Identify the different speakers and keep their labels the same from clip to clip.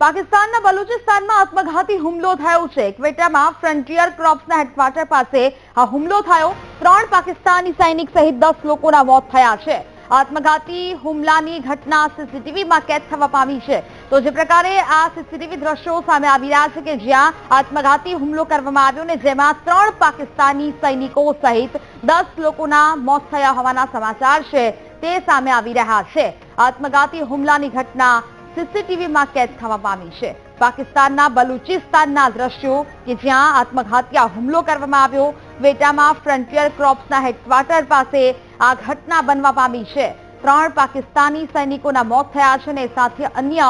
Speaker 1: પાકિસ્તાનના બલુચિસ્તાનમાં આત્મઘાતી હુમલો થયો છે. ક્વેટામાં ફ્રન્ટિયર ક્રોપ્સના હેડક્વાર્ટર પાસે આ હુમલો થયો. ત્રણ પાકિસ્તાની સૈનિક સહિત દસ લોકોના મોત થયા છે. આત્મઘાતી હુમલાની ઘટના સીસીટીવીમાં કેદ થવા પામી છે. તો જે પ્રકારે આ સીસીટીવી દ્રશ્યો સામે આવી રહ્યા છે કે જ્યાં આત્મઘાતી હુમલો કરવામાં આવ્યો ને જેમાં ત્રણ પાકિસ્તાની સૈનિકો સહિત દસ લોકોના મોત થયા હોવાના સમાચાર છે તે સામે આવી રહ્યા છે. આત્મઘાતી હુમલાની ઘટના સીસીટીવીમાં કેદ થવા પામી છે. પાકિસ્તાનના બલુચિસ્તાનના દ્રશ્યો કે જ્યાં આત્મઘાતી હુમલો કરવામાં આવ્યો, વેટામાં ફ્રન્ટિયર ક્રોપ્સના હેડક્વાર્ટર પાસે આ ઘટના બનવા પામી છે. ત્રણ પાકિસ્તાની સૈનિકોના મોત થયા છે અને સાથે અન્ય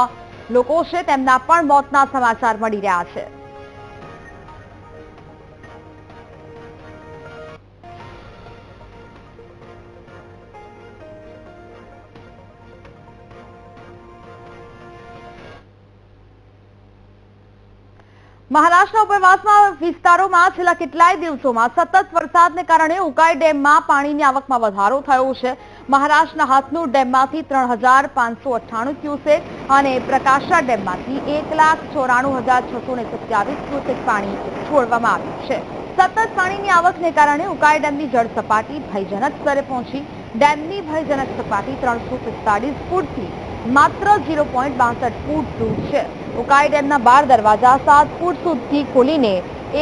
Speaker 1: લોકો છે, તેમના પણ મોતના સમાચાર મળી રહ્યા છે. મહારાષ્ટ્રના ઉપરવાસમાં વિસ્તારોમાં છેલ્લા કેટલાય દિવસોમાં સતત વરસાદને કારણે ઉકાઈ ડેમમાં પાણીની આવકમાં વધારો થયો છે. મહારાષ્ટ્રના હાથનુર ડેમમાંથી ત્રણ હજાર પાંચસો અઠ્ઠાણું ક્યુસેક અને પ્રકાશા ડેમમાંથી એક લાખ ચોરાણું હજાર છસો ને સત્યાવીસ ક્યુસેક પાણી છોડવામાં આવ્યું છે. સતત પાણીની આવકને કારણે ઉકાઈ ડેમની જળ સપાટી ભયજનક સ્તરે પહોંચી. ડેમની ભયજનક સપાટી ત્રણસો પિસ્તાળીસ ફૂટથી માત્ર ઝીરો પોઈન્ટ બાસઠ ફૂટ દૂર છે. ઉકાઈ ડેમના બાર દરવાજા સાત ફૂટ સુધી ખોલીને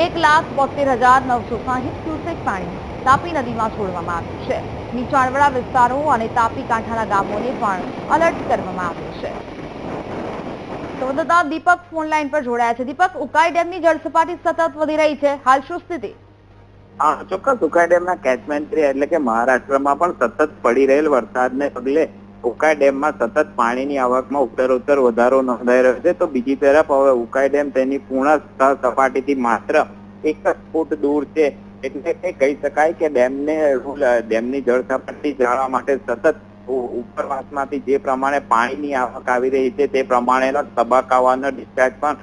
Speaker 1: એક લાખ બોતેર હજાર નવસો સાહીઠ ક્યુસેક પાણી તાપી નદીમાં છોડવામાં આવ્યું છે. નીચાણવાળા વિસ્તારો અને તાપી કાંઠાના ગામોને પણ અલર્ટ કરવામાં આવ્યું છે. સંવાદદાતા દીપક ફોન લાઈન પર જોડાયા છે. દીપક, ઉકાઈ ડેમની જળસપાટી સતત વધી રહી છે. હાલ શું સ્થિતિ?
Speaker 2: ચોક્કસ. ઉકાઈ ડેમના કેચમેન્ટ એટલે કે મહારાષ્ટ્રમાં પણ સતત પડી રહેલ વરસાદને પગલે ઉકાઈ ડેમમાં સતત પાણીની આવકમાં ઉત્તરોત્તર વધારો નોંધાઈ રહ્યો છે. તો બીજી તરફ હવે ઉકાઈ ડેમ તેની પૂર્ણ સ્થળ સપાટીથી માત્ર એક જ ફૂટ દૂર છે. એટલે કે કહી શકાય કે ડેમને ડેમની જળ સપાટી જાળવા માટે સતત ઉપરવાસમાંથી જે પ્રમાણે પાણીની આવક આવી રહી છે તે પ્રમાણેના તબક્કાવાનો ડિસ્ચાર્જ પણ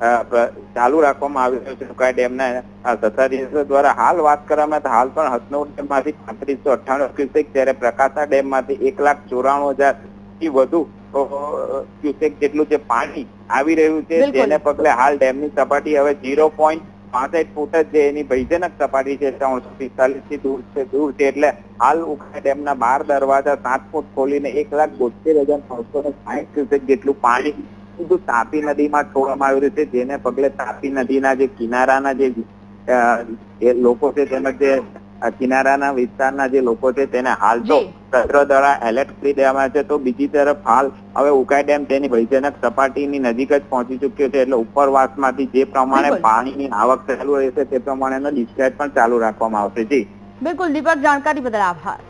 Speaker 2: ચાલુ રાખવામાં આવી રહ્યો છે. ઉકાઈ ડેમના સત્તાધીશો દ્વારા હાલ વાત કરવામાં તો હાલ પણ હસનોર ડેમમાંથી પાંત્રીસો અઠ્ઠાણું ક્યુસેક જ્યારે પ્રકાશા ડેમમાંથી એક લાખ ચોરાણું હજારથી વધુ ક્યુસેક જેટલું જે પાણી આવી રહ્યું છે જેને પગલે હાલ ડેમની સપાટી હવે ઝીરો પોઈન્ટ પાસઠ ફૂટ જ જે એની ભયજનક સપાટી છે ત્રણસો પિસ્તાલીસથી દૂર છે દૂર છે. એટલે હાલ ઉકાઈ ડેમના બાર દરવાજા સાત ફૂટ ખોલીને એક લાખ બોતેર હજાર નવસો ને સાહીઠ ક્યુસેક જેટલું પાણી સીધું તાપી નદીમાં છોડવામાં આવ્યું છે જેને પગલે તાપી નદીના જે કિનારાના જે એ લોકો છે તેમજ જે કિનારાના વિસ્તારના જે લોકો છે તેને હાલ તો તંત્ર દ્વારા એલર્ટ કરી દેવામાં છે. તો બીજી તરફ હાલ હવે ઉકાઈ ડેમ તેની ભયજનક સપાટીની નજીક જ પહોંચી ચુક્યો છે. એટલે ઉપરવાસમાંથી જે પ્રમાણે. પાણીની આવક ચાલુ રહેશે તે પ્રમાણેનો ડિસ્ચાર્જ પણ ચાલુ રાખવામાં આવશે. જી.
Speaker 1: બિલકુલ. દીપક જાણકારી બદલ આભાર.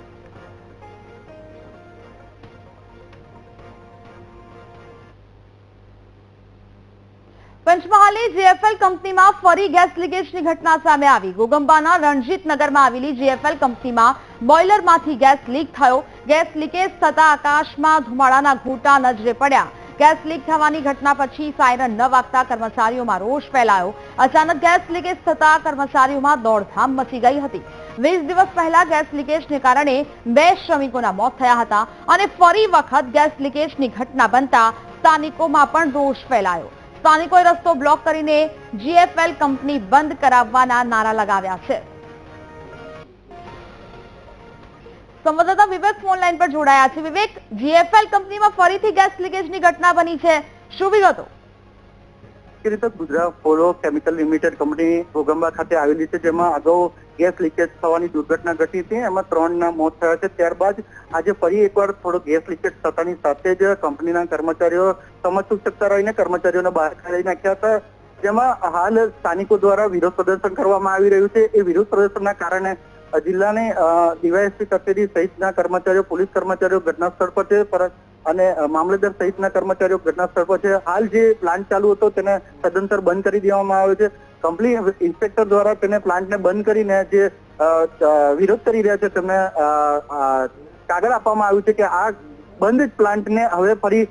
Speaker 1: પંચમહાલે જીએફએલ કંપનીમાં ફરી ગેસ લીકેજની ઘટના સામે આવી. ગોગંબાના રણજીત નગરમાં આવેલી જીએફએલ કંપનીમાં બોઇલરમાંથી ગેસ લીક થયો. ગેસ લીકેજ થતા આકાશમાં ધુમાડાના ઘૂંટા નજરે પડ્યા. ગેસ લીક થવાની ઘટના પછી સાયરન ન વાગતા કર્મચારીઓમાં રોષ ફેલાયો. અચાનક ગેસ લીકેજ થતા કર્મચારીઓમાં દોડધામ મચી ગઈ હતી. વીસ દિવસ પહેલા ગેસ લીકેજને કારણે બે શ્રમિકોના મોત થયા હતા અને ફરી વખત ગેસ લીકેજની ઘટના બનતા સ્થાનિકોમાં પણ રોષ ફેલાયો. સ્થાનિકોએ રસ્તો બ્લોક કરીને જીએફએલ કંપની બંધ કરાવવાના નારા લગાવ્યા છે. સંવાદદાતા વિવેક ફોન લાઈન પર જોડાયા છે. વિવેક, જીએફએલ કંપનીમાં ફરીથી ગેસ લીકેજની ઘટના બની છે. શું વિગતો?
Speaker 3: એ રીતે Gujarat fluoro chemical limited company ભોગંબા ખાતે આવેલી છે, જેમાં અગાઉ ગેસ લીકેજ થવાની દુર્ઘટના ઘટી હતી. એમાં ત્રણના મોત થયા છે. ત્યારબાદ આજે ફરી એકવાર થોડો ગેસ લીકેજ થતાની સાથે જ કંપનીના કર્મચારીઓ સમજ રહીને કર્મચારીઓને બહાર કાઢી નાખ્યા હતા. જેમાં હાલ સ્થાનિકો દ્વારા વિરોધ પ્રદર્શન કરવામાં આવી રહ્યું છે. એ વિરોધ પ્રદર્શનના કારણે જિલ્લાની ડીવાયએસપી કચેરી સહિતના કર્મચારીઓ, પોલીસ કર્મચારીઓ ઘટના સ્થળ પર છે. અને મામલતદાર સહિતના કર્મચારીઓ ઘટના પર છે. હાલ જે પ્લાન્ટ ચાલુ હતો તેને સદંતર બંધ કરી દેવામાં આવ્યો છે. કંપની ઇન્સ્પેક્ટર દ્વારા તેને પ્લાન્ટને બંધ કરીને જે વિરોધ કરી રહ્યા છે તેમને કાગળ આપવામાં આવ્યું છે કે આ બંધ જ પ્લાન્ટને હવે ફરી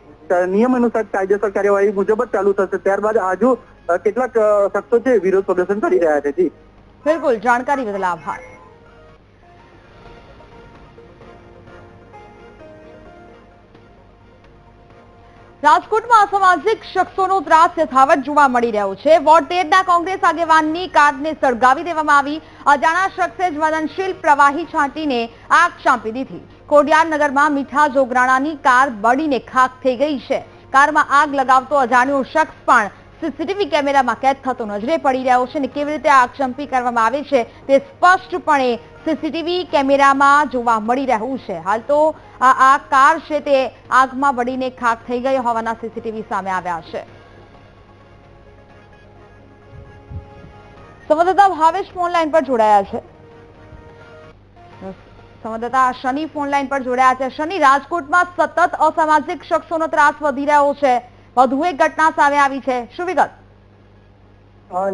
Speaker 3: નિયમ અનુસાર કાયદેસર કાર્યવાહી મુજબ જ ચાલુ થશે. ત્યારબાદ હજુ કેટલાક શખ્સો છે વિરોધ પ્રદર્શન કરી રહ્યા છે. જી.
Speaker 1: બિલકુલ. જાણકારી બદલ આભાર. રાજકોટમાં અસામાજિક શખ્સોનો ત્રાસ યથાવત જોવા મળી રહ્યો છે. વોર્ડ તેરના કોંગ્રેસ આગેવાનની કારને સળગાવી દેવામાં આવી. અજાણા શખ્સે જ્વલનશીલ પ્રવાહી છાંટીને આગ ચાંપી દીધી. કોડિયાર નગરમાં મીઠા જોગરાણાની કાર બળીને ખાખ થઈ ગઈ છે. કારમાં આગ લગાવતો અજાણ્યો શખ્સ પણ સીસીટીવી કેમેરામાં કેદ થતો નજરે પડી રહ્યો છે અને કેવી રીતે આગ ચંપી કરવામાં આવે છે તે સ્પષ્ટપણે સીસીટીવી કેમેરામાં જોવા મળી રહ્યું છે. હાલ તો આ આ કાર છે તે આગમાં બળીને ખાક થઈ ગઈ હોવાના સીસીટીવી સામે આવ્યા છે. સંવાદદાતા ભાવેશ ફોન લાઈન પર જોડાયા છે. સંવાદદાતા શનિ ફોન લાઈન પર જોડાયા છે. શનિ, રાજકોટમાં સતત અસામાજિક શખ્સોનો ત્રાસ વધી રહ્યો છે. વધુ એક ઘટના સામે આવી છે. શું વિગત?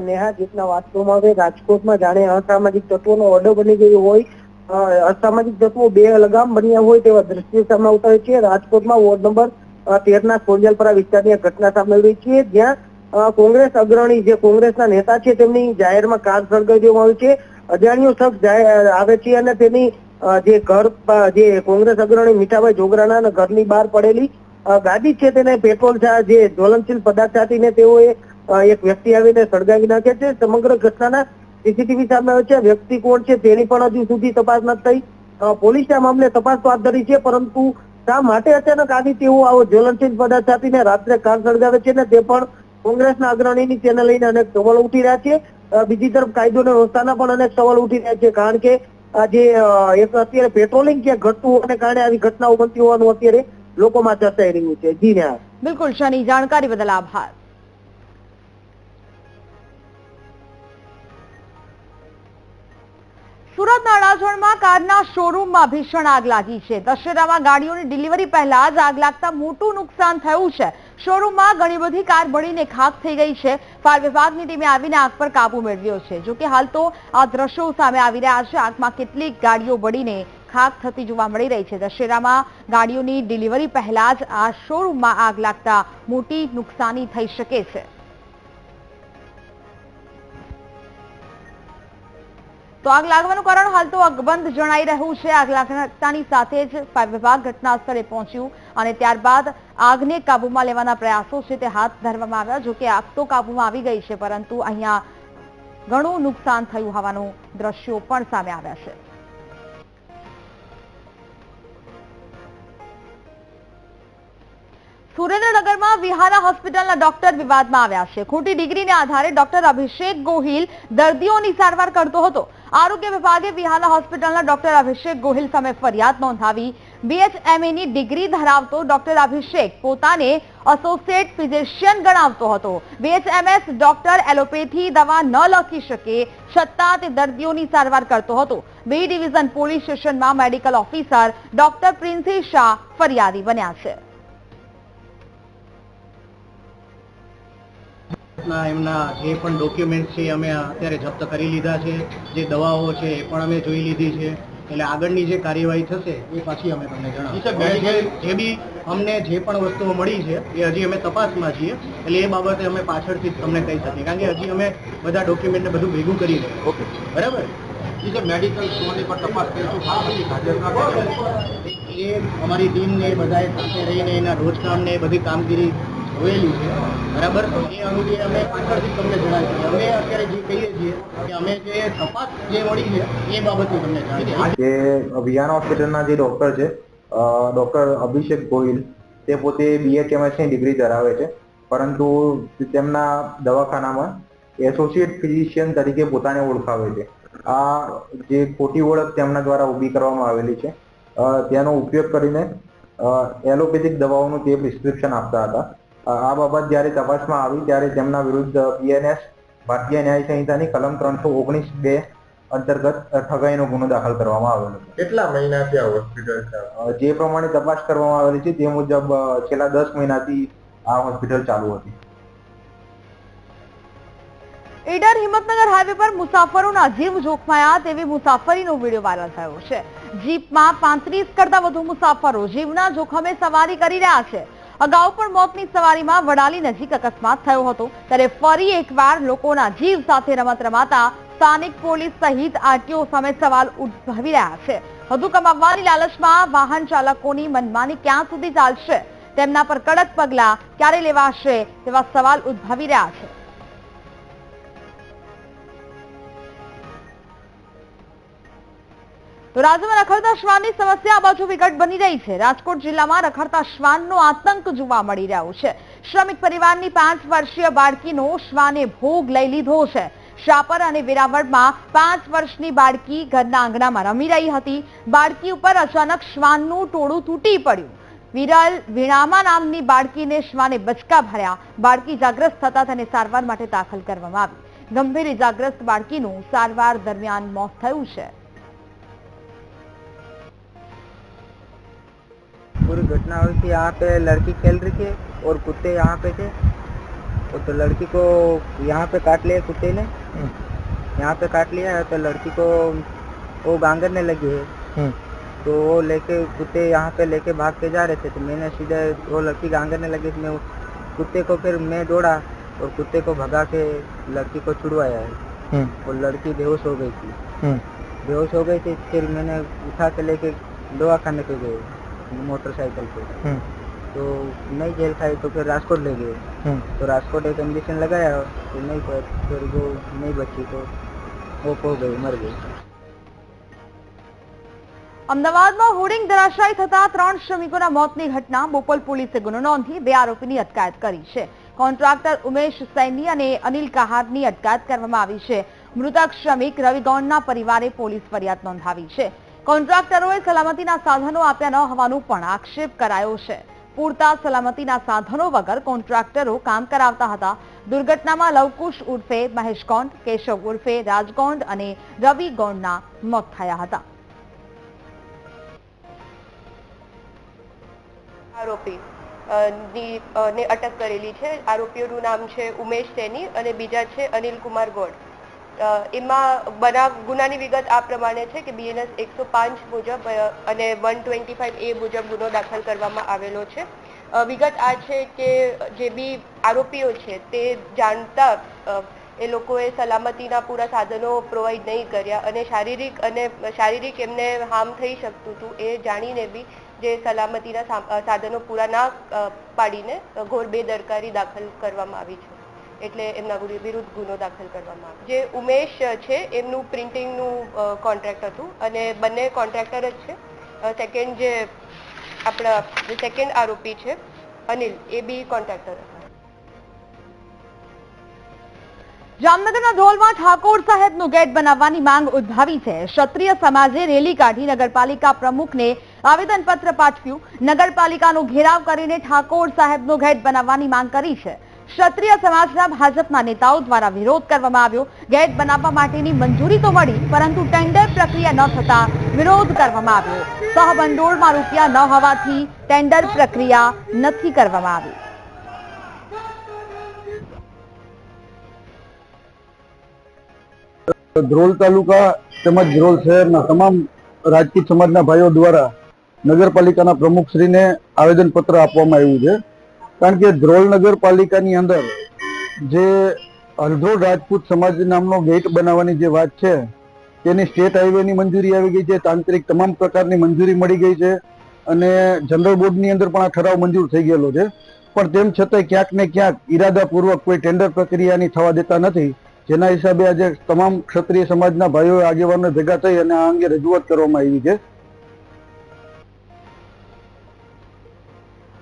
Speaker 4: નેહા જેટના વાત કરવામાં રાજકોટમાં જાણે અસામાજિક તત્વોનો ઓર્ડર બની ગયો હોય અસામાજિક તત્વો બે લગામ બન્યા હોય તેવા દ્રશ્ય સામે આવતા છે. રાજકોટમાં વોર્ડ નંબર તેર ના સોડિયાલપરા વિસ્તારની ઘટના સામે આવી છે. જ્યાં કોંગ્રેસ અગ્રણી, જે કોંગ્રેસના નેતા છે, તેમની જાહેરમાં કાર સળગાવી આવી છે. અજાણ્યો શખ્સ આવે છે અને તેની જે ઘર જે કોંગ્રેસ અગ્રણી મીઠાભાઈ જોગરાના ઘરની બહાર પડેલી ગાડી છે તેને પેટ્રોલ જે જ્વલનશીલ પદાર્થ છાંટીને તેઓએ એક વ્યક્તિ આવીને સળગાવી નાખે છે. સમગ્ર ઘટનાના સીસીટીવી સામે છે. વ્યક્તિ કોણ છે તેની પણ હજુ સુધી તપાસ નથી થઈ. પોલીસે આ મામલે તપાસ હાથ ધરી છે, પરંતુ શા માટે અચાનક આવી તેઓ આવો જ્વલનશીલ પદાર્થ છાંટીને રાત્રે કાર સળગાવે છે ને તે પણ કોંગ્રેસના અગ્રણીની તેને લઈને અનેક સવાલ ઉઠી રહ્યા છે. બીજી તરફ કાયદો અને વ્યવસ્થાના પણ અનેક સવાલ ઉઠી રહ્યા છે, કારણ કે આ જે એક અત્યારે પેટ્રોલિંગ ક્યાં ઘટતું હોવાને કારણે આવી ઘટનાઓ બનતી હોવાનું અત્યારે લોકોમાં ચર્ચાઈ રહ્યું છે. જી નેહા
Speaker 1: બિલકુલ, શની, જાણકારી બદલ આભાર. સુરતના અડાજણમાં કારના શોરૂમમાં ભીષણ આગ લાગી છે. દશેરામાં ગાડીઓની ડિલિવરી પહેલા જ આગ લાગતા મોટું નુકસાન થયું છે. શોરૂમમાં ઘણી બધી કાર બળીને ખાક થઈ ગઈ છે. ફાયર વિભાગની ટીમે આવીને આગ પર કાબુ મેળવ્યો છે. જોકે હાલ તો આ દ્રશ્યો સામે આવી રહ્યા છે. આગમાં કેટલીક ગાડીઓ બળીને ખાક થતી જોવા મળી રહી છે. દશેરામાં ગાડીઓની ડિલિવરી પહેલા જ આ શોરૂમમાં આગ લાગતા મોટી નુકસાની થઈ શકે છે. તો આગ લાગવાનું કારણ હાલ તો અકબંધ જણાઈ રહ્યું છે. આગ લાગતાની સાથે જ ફાયર વિભાગ ઘટના સ્થળે પહોંચ્યું અને ત્યારબાદ આગને કાબૂમાં લેવાના પ્રયાસો છે તે હાથ ધરવામાં આવ્યા, જો કે આગ તો કાબૂમાં આવી ગઈ છે, પરંતુ અહીંયા ઘણું નુકસાન થયું હોવાનું દ્રશ્યો પણ સામે આવ્યા છે. સુરેન્દ્રનગરમાં વિહારા હોસ્પિટલના ડોક્ટર વિવાદમાં આવ્યા છે. ખોટી ડિગ્રીને આધારે ડોક્ટર અભિષેક ગોહિલ દર્દીઓની સારવાર કરતો હતો. આરોગ્ય વિભાગે વિહારા હોસ્પિટલના ડોક્ટર અભિષેક ગોહિલ સામે ફરિયાદ નોંધાવી. બીએચએમએની ડિગ્રી ધરાવતો ડોક્ટર અભિષેક પોતાને એસોસિએટ ફિઝિશિયન ગણાવતો હતો. બીએચએમએસ ડોક્ટર એલોપેથી દવા ન લખી શકે, છતાં તે દર્દીઓની સારવાર કરતો હતો. બી ડિવિઝન પોલીસ સ્ટેશનમાં medical officer doctor Princy Shah ફરિયાદી બન્યા છે.
Speaker 5: ના એમના જે પણ ડોક્યુમેન્ટ છે એ અમે અત્યારે જપ્ત કરી લીધા છે. જે દવાઓ છે એ પણ અમે જોઈ લીધી છે. એટલે આગળની જે કાર્યવાહી થશે એ પાછી અમે તમને જણાવીશું. જે બી અમને જે પણ વસ્તુઓ મળી છે એ હજી અમે તપાસમાં છીએ. એટલે એ બાબતે અમે પાછળથી જ તમને કહી શકીએ. કારણ કે હજી અમે બધા ડોક્યુમેન્ટને બધું ભેગું કરી રહ્યા ઓકે. બરાબર?
Speaker 6: જે મેડિકલ સ્ટોરની પર તપાસ કરીશું.
Speaker 5: એ અમારી ટીમને બધાએ સાથે રહીને એના રોજકામને બધી કામગીરી જોયેલી છે. બરાબર? એ અંગે અમે પાછળથી તમને જણાવીશું અમે અત્યારે જે કહીએ છીએ કે અમે જે તપાસ જે મળી છે, એ બાબતની તમને જણાવીએ.
Speaker 7: જે હોસ્પિટલના જે ડોક્ટર છે ડોક્ટર અભિષેક ગોહિલ, તે પોતે BHMS ની ડિગ્રી ધરાવે છે. પરંતુ તેમના દવાખાનામાં એસોસિએટ ફિઝિશિયન તરીકે પોતાને ઓળખાવે છે. આ જે ખોટી ઓળખ તેમના દ્વારા ઊભી કરવામાં આવેલી છે. તેનો ઉપયોગ કરીને એલોપેથિક દવાઓનું તે પ્રિસ્ક્રિપ્શન આપતા હતા આ બાબત જ્યારે તપાસમાં આવી ત્યારે તેમના વિરુદ્ધ બીએનએસ ભારતીય ન્યાય સંહિતાની કલમ ત્રણસો ઓગણીસ બે અંતર્ગત ઠગાઈનો ગુનો દાખલ કરવામાં આવેલો છે.
Speaker 6: કેટલા મહિનાથી આ હોસ્પિટલ
Speaker 7: જે પ્રમાણે તપાસ કરવામાં આવેલી છે તે મુજબ છેલ્લા દસ મહિનાથી આ હોસ્પિટલ ચાલુ હતી.
Speaker 1: ઈડર હિંમતનગર હાઈવે પર મુસાફરોના જીવ જોખમાયા તેવી મુસાફરીનો વીડિયો વાયરલ થયો છે. જીપમાં પાંત્રીસ કરતા વધુ મુસાફરો જીવના જોખમે સવારી કરી રહ્યા છે. અગાઉ પણ મોતની સવારીમાં વડાલી નજીક અકસ્માત થયો હતો. ત્યારે ફરી એકવાર લોકોના જીવ સાથે રમત રમાતા સ્થાનિક પોલીસ સહિત આરટીઓ સામે સવાલ ઉદ્ભવી રહ્યા છે. વધુ કમાવવાની લાલચમાં વાહન ચાલકોની મનમાની ક્યાં સુધી ચાલશે? તેમના પર કડક પગલાં ક્યારે લેવાશે તેવા સવાલ ઉદ્ભવી રહ્યા છે. તો રાજ્યમાં રખડતા શ્વાનની સમસ્યા બાજુ વિકટ બની રહી છે. રાજકોટ જિલ્લામાં રખડતા શ્વાનનો આતંક જોવા મળી રહ્યો છે. શ્રમિક પરિવારની પાંચ વર્ષીય બાળકીનો શ્વાને ભોગ લઈ લીધો છે. શાપર અને વેરાવળમાં પાંચ વર્ષની બાળકી ઘરના આંગણામાં રમી રહી હતી. બાળકી ઉપર અચાનક શ્વાનનું ટોળું તૂટી પડ્યું. વિરલ વીણામા નામની બાળકીને શ્વાને બચકા ભર્યા. બાળકી જાગ્રસ્ત થતા તેને સારવાર માટે દાખલ કરવામાં આવી. ગંભીર ઇજાગ્રસ્ત બાળકીનું સારવાર દરમિયાન મોત થયું છે.
Speaker 8: पूरी घटना हुई थी यहाँ पे लड़की खेल रही थी और कुत्ते यहाँ पे थे। और तो लड़की को यहाँ पे काट लिया कुत्ते ने। यहाँ पे काट लिया है तो लड़की को वो गांगरने लगी है। तो वो लेके कुत्ते यहाँ पे लेके भाग के जा रहे थे तो मैंने सीधे वो लड़की गांगरने लगी तो मैं कुत्ते को फिर मैं दौड़ा और कुत्ते को भगा के लड़की को छुड़वाया। है और लड़की बेहोश हो गई थी। बेहोश हो गई थी फिर मैंने उठा के लेके दवा खाने पे गए। मोटरसाइकिल पे तो नहीं जेल खाई तो फिर राजकोट ले गए तो राजकोट एक इंजेक्शन लगाया तो नहीं पर फिर वो नहीं बची तो वो खो गई मर गई
Speaker 1: અમદાવાદમાં હોર્ડિંગ ધરાશાયી થતા ત્રણ શ્રમિકોના મોતની ઘટના બોપલ પોલીસે ગુનો નોંધી બે આરોપીની અટકાયત કરી છે કોન્ટ્રાક્ટર ઉમેશ સૈની અને અનિલ કહારની અટકાયત કરવામાં આવી છે મૃતક શ્રમિક રવિ ગૌંડના પરિવારે પોલીસ ફરિયાદ નોંધાવી છે કોન્ટ્રાક્ટરોએ સલામતીના સાધનો આપ્યા ન હોવાનું પણ આક્ષેપ કરાયો છે. પૂરતા સલામતીના સાધનો વગર કોન્ટ્રાક્ટરો કામ કરાવતા હતા. દુર્ઘટનામાં લવકુશ ઉર્ફે મહેશ ગોંડ કેશવ ઉર્ફે રાજગોંડ અને રવિ ગોંડના મોત થયા હતા.
Speaker 9: આરોપી ની અટક કરેલી છે. આરોપીઓનું નામ છે ઉમેશ સેની અને બીજા છે અનિલ કુમાર ગોડ. એમાં બનાવ, ગુનાની વિગત આ પ્રમાણે છે કે બીએનએસ એકસો પાંચ મુજબ અને વન ટ્વેન્ટી ફાઇવ એ મુજબ ગુનો દાખલ કરવામાં આવેલો છે. વિગત આ છે કે જે બી આરોપીઓ છે તે જાણતા એ લોકોએ સલામતીના પૂરા સાધનો પ્રોવાઈડ નહીં કર્યા અને શારીરિક અને શારીરિક એમને હાર્મ થઈ શકતું હતું એ જાણીને બી જે સલામતીના સાધનો પૂરા ના પાડીને ઘોર બેદરકારી દાખલ કરવામાં આવી છે. એટલે એમના વિરુદ્ધ ગુનો દાખલ કરવામાં આવ્યો. જે ઉમેશ છે, એમનું પ્રિન્ટિંગનું કોન્ટ્રાક્ટ હતું. અને બંને કોન્ટ્રાક્ટર જ છે. સેકન્ડ જે આપણા સેકન્ડ આરોપી છે, અનિલ, એ બી કોન્ટ્રાક્ટર
Speaker 1: જામનગરના ધોલમાં ઠાકોર સાહેબનું ગેટ બનાવવાની માંગ ઉદ્ભાવી છે. ક્ષત્રિય સમાજે રેલી કાઢી નગરપાલિકા પ્રમુખને આવેદનપત્ર પાઠવ્યું. નગરપાલિકાનો ઘેરાવ કરીને ઠાકોર સાહેબનું ગેટ બનાવવાની માંગ કરી છે. ક્ષત્રિય સમાજના ભાજપના નેતાઓ દ્વારા વિરોધ કરવામાં આવ્યો. ગેટ બનાવવા માટેની મંજૂરી તો મળી, પરંતુ ટેન્ડર પ્રક્રિયા ન થતા વિરોધ કરવામાં આવ્યો. સહભંડોળમાં રૂપિયા ન હોવાથી ટેન્ડર પ્રક્રિયા નથી કરવામાં આવી.
Speaker 10: ધ્રોલ તાલુકા તેમજ ધ્રોલ શહેરના તમામ રાજકીય સમાજના ભાઈઓ દ્વારા નગરપાલિકાના પ્રમુખશ્રીને આવેદનપત્ર આપવામાં આવ્યું છે. કારણ કે ધ્રોલ નગરપાલિકાની અંદર જે હલધ્રોલ રાજપૂત સમાજ નામનો ગેટ બનાવવાની જે વાત છે, તેની સ્ટેટ હાઈવેની મંજૂરી આવી ગઈ છે, તાંત્રિક તમામ પ્રકારની મંજૂરી મળી ગઈ છે અને જનરલ બોર્ડની અંદર પણ આ ઠરાવ મંજૂર થઈ ગયેલો છે. પણ તેમ છતાંય ક્યાંક ને ક્યાંક ઈરાદાપૂર્વક કોઈ ટેન્ડર પ્રક્રિયાની થવા દેતા નથી. જેના હિસાબે આજે તમામ ક્ષત્રિય સમાજના ભાઈઓ આગેવાનો ભેગા થઈ અને આ અંગે રજૂઆત કરવામાં આવી છે.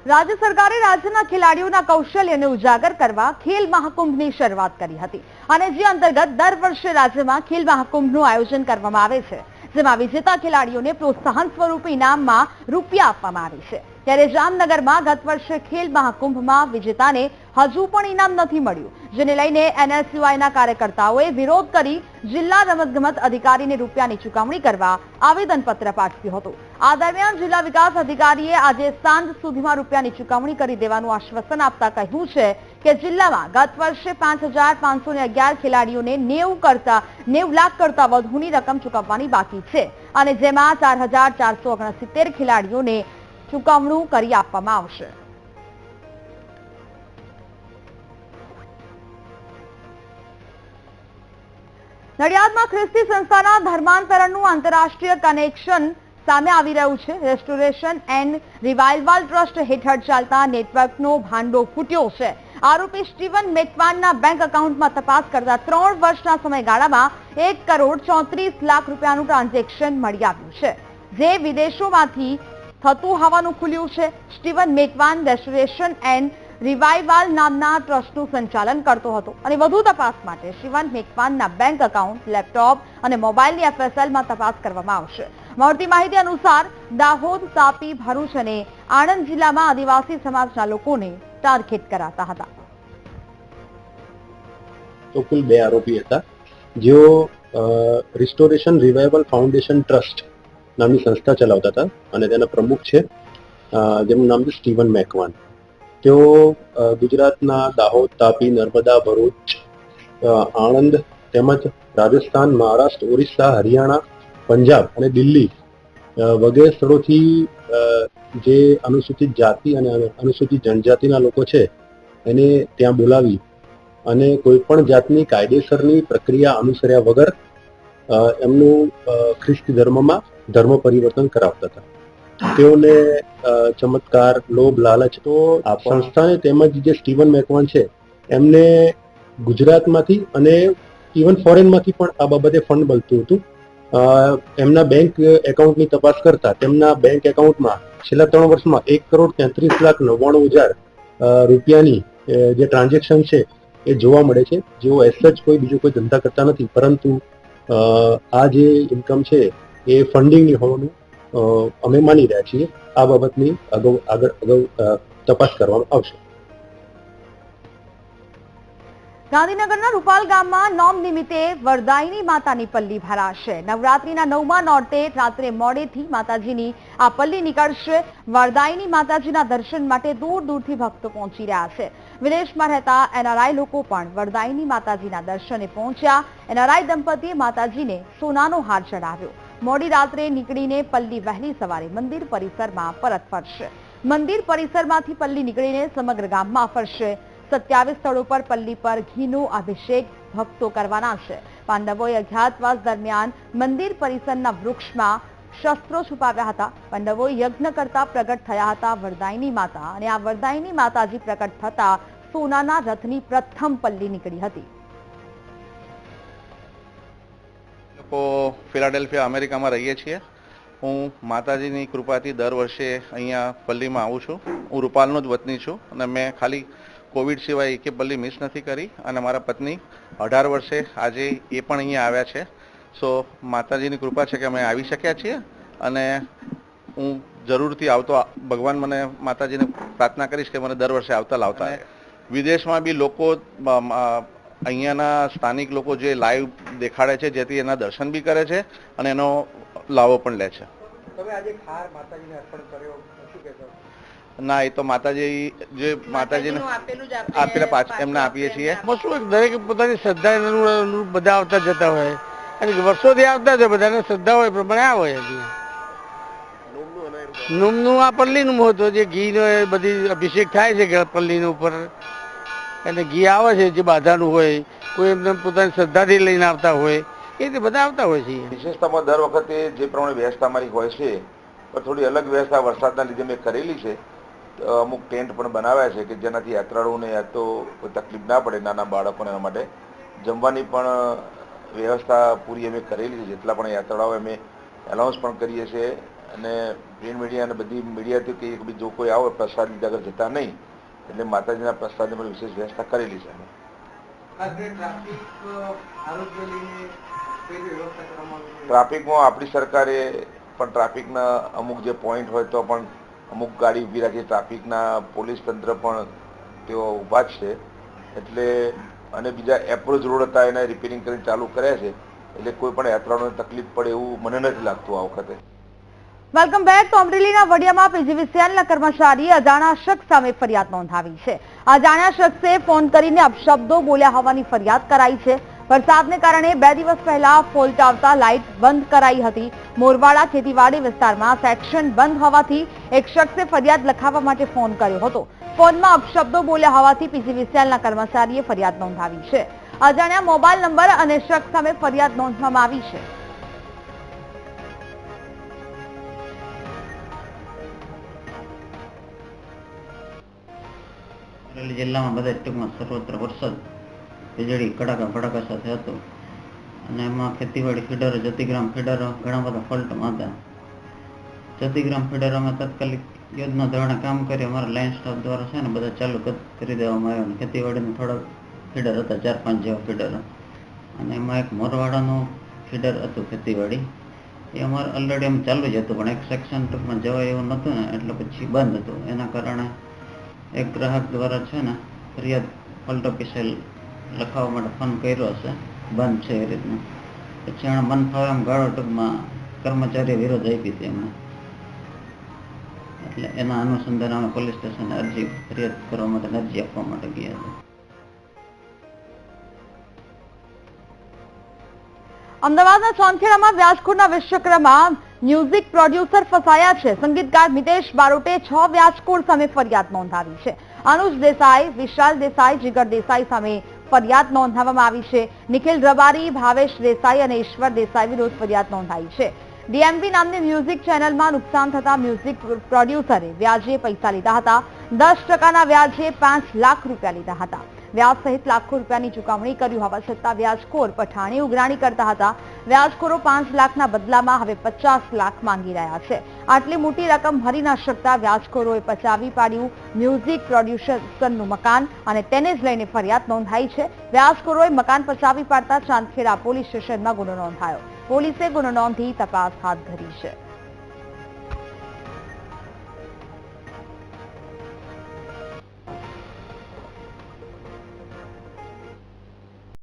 Speaker 1: રાજ્ય સરકારે રાજ્યના ખેલાડીઓના કૌશલ્યને ઉજાગર કરવા ખેલ મહાકુંભની શરૂઆત કરી હતી અને જે અંતર્ગત દર વર્ષે રાજ્યમાં ખેલ મહાકુંભનું આયોજન કરવામાં આવે છે, જેમાં વિજેતા ખેલાડીઓને પ્રોત્સાહન સ્વરૂપે ઇનામમાં રૂપિયા આપવામાં આવે છે. ત્યારે જામનગરમાં ગત વર્ષે ખેલ મહાકુંભમાં વિજેતાને હજુ પણ ઇનામ નથી મળ્યું. જેને લઈને એનએસયુઆઈના કાર્યકર્તાઓએ વિરોધ કરી જિલ્લા રમતગમત અધિકારીને રૂપિયાની ચુકવણી કરવા આવેદનપત્ર પાઠવ્યું હતું. આ દરમિયાન જિલ્લા વિકાસ અધિકારીએ આજે સાંજ સુધીમાં રૂપિયાની ચુકવણી કરી દેવાનું આશ્વાસન આપતા કહ્યું છે કે જિલ્લામાં ગત વર્ષે પાંચ હજાર પાંચસો ને અગિયાર ખેલાડીઓને નેવું કરતા, નેવું લાખ કરતા વધુની રકમ ચૂકવવાની બાકી છે અને જેમાં ચાર હજાર ચારસો ઓગણસિત્તેર ખેલાડીઓને ચુકવણું કરી આપવામાં આવશે. નડિયાદમાં ખ્રિસ્તી સંસ્થાના ધર્માંતરણનું આંતરરાષ્ટ્રીય કનેક્શન સામે આવી રહ્યું છે. રેસ્ટોરેશન એન્ડ રિવાઇવલ ટ્રસ્ટ હેઠળ ચાલતા નેટવર્કનો ભાંડો ફૂટ્યો છે. આરોપી સ્ટીવન મેકવાનના બેંક એકાઉન્ટમાં તપાસ કરતા ત્રણ વર્ષના સમયગાળામાં એક કરોડ ચોત્રીસ લાખ રૂપિયાનું ટ્રાન્ઝેક્શન મળી આવ્યું છે. જે વિદેશોમાંથી થતું હોવાનું ખુલ્યું છે. Steven Macwan restoration and revival નામના ટ્રસ્ટનું સંચાલન કરતો હતો અને વધુ તપાસ માટે શિવન મેકવાનના બેંક એકાઉન્ટ, લેપટોપ અને મોબાઈલની એફએસએલમાં તપાસ કરવામાં આવશે. મળતી માહિતી અનુસાર, દાહોદ, તાપી, ભરૂચ અને આણંદ જિલ્લામાં આદિવાસી સમાજના લોકોને ટાર્ગેટ કરાતા હતા.
Speaker 11: તો કુલ બે આરોપી હતા. જેઓ રિસ્ટોરેશન રિવાઇવલ ફાઉન્ડેશન ટ્રસ્ટ નામની સંસ્થા ચલાવતા હતા અને તેના પ્રમુખ છે જેમનું નામ છે સ્ટીવન મેકવાન. તેઓ ગુજરાતના દાહોદ, તાપી, નર્મદા, ભરૂચ આણંદ તેમજ રાજસ્થાન, મહારાષ્ટ્ર, ઓરિસ્સા, હરિયાણા, પંજાબ અને દિલ્હી વગેરે સ્થળોથી જે અનુસૂચિત જાતિ અને અનુસૂચિત જનજાતિના લોકો છે, એને ત્યાં બોલાવી અને કોઈ પણ જાતની કાયદેસરની પ્રક્રિયા અનુસર્યા વગર એમનું ખ્રિસ્તી ધર્મમાં ધર્મ પરિવર્તન કરાવતા હતા. તેઓને ચમત્કાર, લોભ, લાલચ તો સંસ્થાને તેમજ જે સ્ટીવન મેકવાન છે, એમને ગુજરાતમાંથી અને ઇવન ફોરેનમાંથી પણ આ બાબતે ફંડ મળતું હતું. એમના બેંક એકાઉન્ટની તપાસ કરતા તેમના બેંક એકાઉન્ટમાં છેલ્લા ત્રણ વર્ષમાં એક કરોડ તેત્રીસ લાખ નવ્વાણું હજાર રૂપિયાની જે ટ્રાન્ઝેક્શન છે, એ જોવા મળે છે. જેઓ એસ જ કોઈ બીજો કોઈ ધંધા કરતા નથી, પરંતુ આ જે ઇન્કમ છે, એ ફંડિંગની હોવાનું અમે માની રહ્યા છીએ આ બાબતની અગાઉ આગળ અગાઉ તપાસ કરવામાં આવશે.
Speaker 1: ગાંધીનગરના રૂપાલ ગામમાં નોમ નિમિત્તે વરદાયની માતાની પલ્લી ભરાશે. નવરાત્રીના નવમા નોરતે રાત્રે મોડેથી માતાજીની આ પલ્લી નીકળશે. વરદાયની માતાજીના દર્શન માટે દૂર દૂરથી ભક્તો પહોંચી રહ્યા છે. વિદેશમાં રહેતા એનઆરઆઈ લોકો પણ વરદાયની માતાજીના દર્શને પહોંચ્યા. એનઆરઆઈ દંપતીએ માતાજીને સોનાનો હાર ચડાવ્યો. મોડી રાત્રે નીકળીને પલ્લી વહેલી સવારે મંદિર પરિસરમાં પરત ફરશે. મંદિર પરિસરમાંથી પલ્લી નીકળીને સમગ્ર ગામમાં ફરશે. સત્યાવીસ સ્થળો પર પલ્લી પર ઘીનો અભિષેક ભક્તો કરવાના છે. પાંડવોએ અજ્ઞાતવાસ દરમિયાન મંદિર પરિસરના વૃક્ષમાં શસ્ત્રો છુપાવ્યા હતા. પાંડવો યજ્ઞ કરતા પ્રગટ થયા હતા વરદાયની માતા અને આ વરદાયની માતાજી પ્રગટ થતા સોનાના રથની પ્રથમ પલ્લી નીકળી હતી.
Speaker 6: લોકો ફિલાડેલ્ફિયા અમેરિકામાં રહીએ છીએ. હું માતાજીની કૃપાથી દર વર્ષે અહીંયા પલ્લીમાં આવું છું. હું રૂપાલનો જ વતની છું અને મેં ખાલી કોવિડ સિવાય એકે પલ્લી મિસ નથી કરી અને મારા પત્ની અઢાર વર્ષે આજે એ પણ અહીંયા આવ્યા છે. સો માતાજીની કૃપા છે કે અમે આવી શક્યા છીએ અને હું જરૂરથી આવતો ભગવાન મને માતાજીને પ્રાર્થના કરીશ કે મને દર વર્ષે આવતા લાવતા. વિદેશમાં બી લોકો અહીંયાના સ્થાનિક લોકો જે લાઈવ દેખાડે છે જેથી એના દર્શન બી કરે છે અને એનો લાવો પણ લે છે.
Speaker 8: તમે આજે ખાર માતાજીને અર્પણ કર્યો શું કહેશો?
Speaker 6: ના એ તો માતાજી જે માતાજીને આપેલા પાછ એમને આપીએ છીએ.
Speaker 12: શું દરેક પોતાની શ્રદ્ધા અનુરૂપ બધા આવતા જતા હોય. અને વર્ષોથી આવતા જ હોય બધાને શ્રદ્ધા હોય પ્રમાણે આવે હજી. નું આ પલ્લીનું મહત્વ જે ઘીનો એ બધી અભિષેક થાય છે પલ્લી પલ્લીનું ઉપર. અને ઘી આવે છે જે બાધાનું હોય, કોઈ એમને પોતાની શ્રદ્ધાથી લઈને આવતા હોય, એ રીતે બધા આવતા હોય છે.
Speaker 13: વિશેષતામાં દર વખતે જે પ્રમાણે વ્યવસ્થા અમારી હોય છે, પણ થોડી અલગ વ્યવસ્થા વરસાદના લીધે મેં કરેલી છે. અમુક ટેન્ટ પણ બનાવ્યા છે કે જેનાથી યાત્રાળુઓને યા તો તકલીફ ના પડે નાના બાળકોને એના માટે. જમવાની પણ વ્યવસ્થા પૂરી અમે કરેલી છે, જેટલા પણ યાત્રાળુઓ અમે એનાઉન્સ પણ કરીએ છીએ. અને પ્રિન્ટ મીડિયા અને બધી મીડિયાથી કે જો કોઈ આવે પ્રસાદ લીધા આગળ જતા નહીં એટલે માતાજીના પ્રસાદની પણ વિશેષ વ્યવસ્થા કરેલી છે ટ્રાફિકમાં આપણી સરકારે પણ ટ્રાફિકના અમુક જે પોઈન્ટ હોય તો પણ અમુક ગાડી ઊભી રાખી ટ્રાફિકના પોલીસ તંત્ર પણ તેઓ ઊભા જ છે. એટલે અને બીજા એપ્રોચ રોડ હતા એને રિપેરિંગ કરીને ચાલુ કર્યા છે. એટલે કોઈ પણ યાત્રાઓને તકલીફ પડે એવું મને નથી લાગતું આ વખતે.
Speaker 1: Welcome back. તો અમરેલીના વડિયામાં પીજીવીસીએલના કર્મચારીએ અજાણા શખ્સ સામે ફરિયાદ નોંધાવી છે. અજાણ્યા શખ્સે ફોન કરીને અપશબ્દો બોલ્યા હોવાની ફરિયાદ કરાઈ છે. વરસાદને કારણે બે દિવસ પહેલા ફોલ્ટ આવતા લાઇટ બંધ કરાઈ હતી. મોરવાડા ખેતીવાડી વિસ્તારમાં સેક્શન બંધ હોવાથી એક શખ્સે ફરિયાદ લખાવવા માટે ફોન કર્યો હતો. ફોનમાં અપશબ્દો બોલ્યા હોવાથી પીજીવીસીએલના કર્મચારીએ ફરિયાદ નોંધાવી છે. અજાણ્યા મોબાઈલ નંબર અને શખ્સ સામે ફરિયાદ નોંધવામાં આવી છે.
Speaker 14: અમરેલી જિલ્લામાં બધા ટૂંકમાં સર્વત્ર વરસાદ, વીજળી, કડાકા ભડાકા સાથે હતો અને એમાં ખેતીવાડી ફીડરો જતીગ્રામ ફીડરો ઘણા બધા ફોલ્ટમાં હતા. જતીગ્રામ ફીડરોમાં તાત્કાલિક યોજના ધોરણે કામ કરી અમારા લાઇન સ્ટાફ દ્વારા છે ને બધા ચાલુ કરી દેવામાં આવ્યા. અને ખેતીવાડીના થોડા ફીડર હતા ચાર પાંચ જેવા ફીડરો અને એમાં એક મોરવાડાનું ફીડર હતું ખેતીવાડી. એ અમારે ઓલરેડી એમ ચાલુ જ હતું, પણ એક સેક્શન ટૂંકમાં જવાય એવું નહોતું ને, એટલે પછી બંધ હતું. એના કારણે એક ગ્રાહક દ્વારા છે ને ફરિયાદ પલટો પીસેલ લખાવવા માટે ફોન કર્યો હશે. બંધ છે એ રીતનું. પછી એણે મન ફાવે ગાળો ટૂંકમાં કર્મચારી વિરોધ આપી હતી એમણે એટલે એના અનુસંધાને અમે પોલીસ સ્ટેશને અરજી ફરિયાદ કરવા માટે અરજી આપવા માટે ગયા હતા.
Speaker 1: અમદાવાદના સોનખેડામાં વ્યાજખોરના વિશ્વકર્મા મ્યુઝિક પ્રોડ્યુસર ફસાયા છે. સંગીતકાર મિતેશ બારોટે છ વ્યાજખોર સામે ફરિયાદ નોંધાવી છે. અનુજ દેસાઈ, વિશાલ દેસાઈ, જીગર દેસાઈ સામે ફરિયાદ નોંધાવવામાં આવી છે. નિખિલ રબારી, ભાવેશ દેસાઈ અને ઈશ્વર દેસાઈ વિરુદ્ધ ફરિયાદ નોંધાઈ છે. ડીએમવી નામની મ્યુઝિક ચેનલમાં નુકસાન થતા મ્યુઝિક પ્રોડ્યુસરે વ્યાજે પૈસા લીધા હતા. દસ ટકાના વ્યાજે પાંચ લાખ રૂપિયા લીધા હતા. વ્યાજ સહિત લાખો રૂપિયાની ચુકવણી કરી હોવા છતાં વ્યાજખોર પઠાણી ઉઘરાણી કરતા હતા. વ્યાજખોરો પાંચ લાખના બદલામાં હવે પચાસ લાખ માંગી રહ્યા છે. આટલી મોટી રકમ ભરી ન શકતા વ્યાજખોરોએ પચાવી પાડ્યું. મ્યુઝિક પ્રોડ્યુસરનું મકાન અને તેને જ લઈને ફરિયાદ નોંધાઈ છે. વ્યાજખોરોએ મકાન પચાવી પાડતા ચાંદખેડા પોલીસ સ્ટેશનમાં ગુનો નોંધાયો. પોલીસે ગુનો નોંધી તપાસ હાથ ધરી છે.